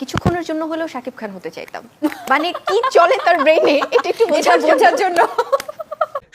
কিছুক্ষণের জন্য হলেও শাকিব খান হতে চাইতাম। মানে কি চলে তার ব্রেইনে এটা একটু বোঝার জন্য।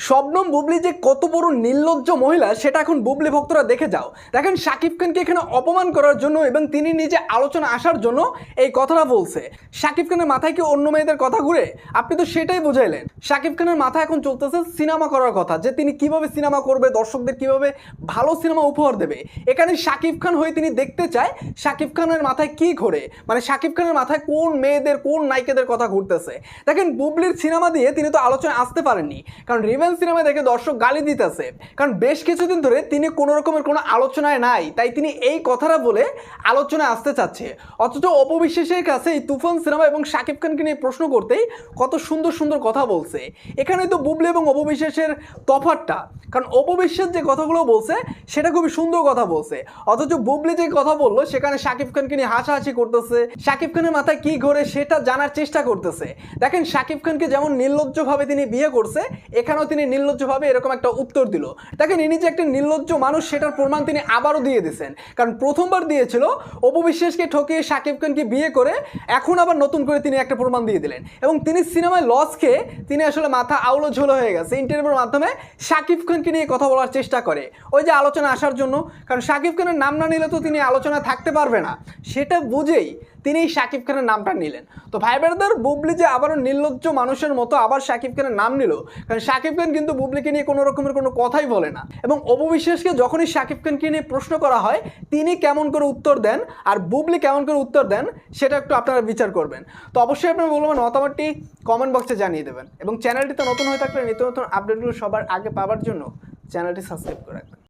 শবনম বুবলি যে কত বড় নির্লজ্জ মহিলা, সেটা এখন বুবলি ভক্তরা দেখে যাও। দেখেন শাকিব খানকে এখানে অপমান করার জন্য এবং তিনি নিজে আলোচনা আসার জন্য এই কথাটা বলছে। শাকিব খানের মাথায় কি অন্য মেয়েদের কথা ঘুরে? আপনি তো সেটাই বুঝাইলেন। শাকিব খানের মাথায় এখন চলতেছে সিনেমা করার কথা, যে তিনি কীভাবে সিনেমা করবে, দর্শকদের কীভাবে ভালো সিনেমা উপহার দেবে। এখানে শাকিব খান হয়ে তিনি দেখতে চায় শাকিব খানের মাথায় কি ঘোরে? মানে শাকিব খানের মাথায় কোন মেয়েদের, কোন নায়িকাদের কথা ঘুরতেছে? দেখেন বুবলির সিনেমা দিয়ে তিনি তো আলোচনায় আসতে পারেননি। কারণ রিভেন সিনেমা দেখে দর্শক গালি দিতেছে। কারণ বেশ কিছুদিন ধরে তিনি কোনো রকমের কোনো আলোচনায় নাই, তাই তিনি এই কথাটা বলে আলোচনায় আসতে চাচ্ছে। অথচ অপবিশ্বাসের কাছে এই তুফান সিনেমা এবং শাকিব খানকে নিয়ে প্রশ্ন করতেই কত সুন্দর সুন্দর কথা বলছে। এখানে তো বুবলি এবং অপবিশ্বাসের তফাতটা কারণ অপবিশ্বাস যে কথাগুলো বলছে, সেটা খুবই সুন্দর কথা বলছে। অথচ বুবলি যে কথা বলল, সেখানে শাকিব খানকে নিয়ে হাসাহাসি করতেছে। শাকিব খানের মাথায় কি ঘোরে সেটা জানার চেষ্টা করতেছে। দেখেন শাকিব খানকে যেমন নির্লজ্জভাবে তিনি বিয়ে করছে, এখানেও তিনি নির্লজ্জভাবে এরকম একটা উত্তর দিল। দেখেন ইনি যে একটা নির্লজ্জ মানুষ সেটার প্রমাণ তিনি আবারও দিয়ে দিয়েছেন। কারণ প্রথমবার দিয়েছিল অপবিশ্বাসকে ঠকিয়ে শাকিব খানকে বিয়ে করে এখন আবার নতুন করে তিনি একটা প্রমাণ দিয়ে দিলেন। এবং তিনি সিনেমায় লস খেয়ে তিনি আসলে মাথা আউলো ঝোলো হয়ে গেছে। ইন্টারভিউর মাধ্যমে শাকিব খানকে নিয়ে কথা বলার চেষ্টা করে। ওই যে আলোচনা আসার জন্য, কারণ শাকিব খানের নাম না নিলে তো তিনি আলোচনায় থাকতে পারবে না। সেটা বুঝেই তিনি শাকিব খানের নামটা নিলেন। তো ভাই ব্রাদার বুবলি যে আবারও নির্লজ্জ মানুষের মতো আবার শাকিব খানের নাম নিল, কারণ শাকিব খান কিন্তু বুবলিকে নিয়ে কোনো রকমের কোনো কথাই বলে না। এবং অপবিশ্বাসকে যখনই শাকিব খানকে নিয়ে প্রশ্ন করা হয়, তিনি কেমন করে উত্তর দেন আর বুবলি কেমন করে উত্তর দেন, সেটা একটু আপনারা বিচার করবেন। তো অবশ্যই আপনারা বলবেন মতামতটি কমেন্ট বক্সে জানিয়ে দেবেন। এবং চ্যানেলটিতে নতুন হয়ে থাকলে নিত্য নতুন আপডেটগুলো সবার আগে পাওয়ার জন্য চ্যানেলটি সাবস্ক্রাইব করে রাখবেন।